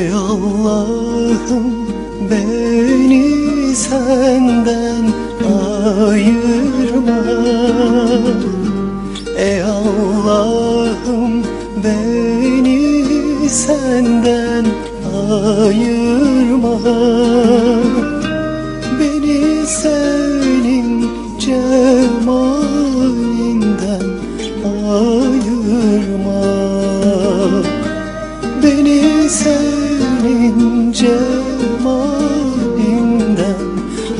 Ey Allah'ım beni senden ayırma. Ey Allah'ım beni senden ayırma. Beni senin cennetin senin cemalinden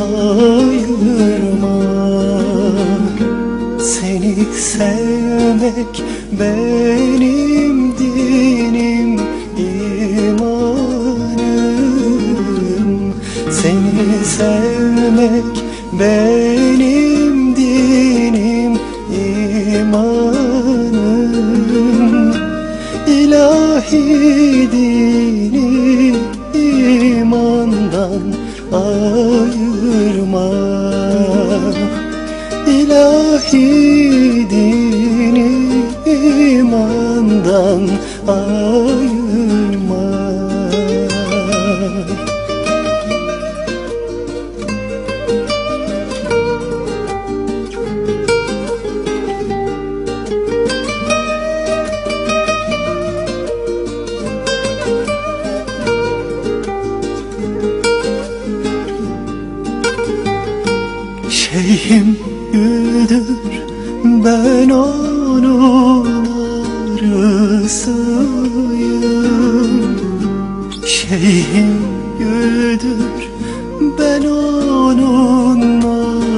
ayırma Seni sevmek benim dinim imanım. Seni sevmek benim dinim imanım. İlahi dini imandan ayırma. İlahi dini imandan ayırma Şeyhim güldür ben onun arısıyım. Şeyhim güldür ben onun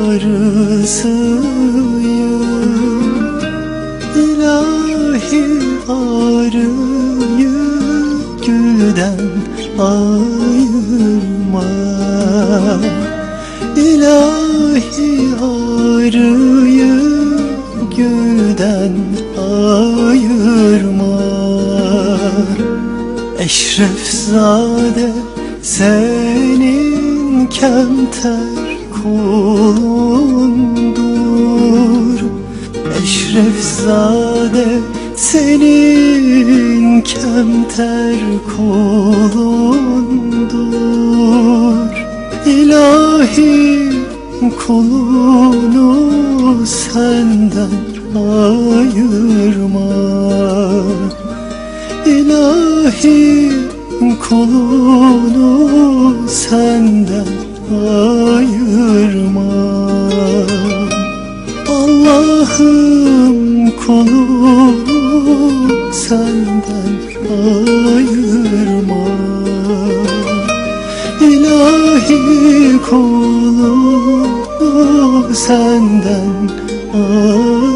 arısıyım. İlahi arıyı gülden ayırma İlahi arıyı gülden ayırma. Eşrefzade senin kemter kulundur. Eşrefzade senin kemter kulundur İlahi kulunu senden ayırma. İlahi kulunu senden ayırma. Allah'ım kulunu senden ayırma İlahi kulunu senden ayırma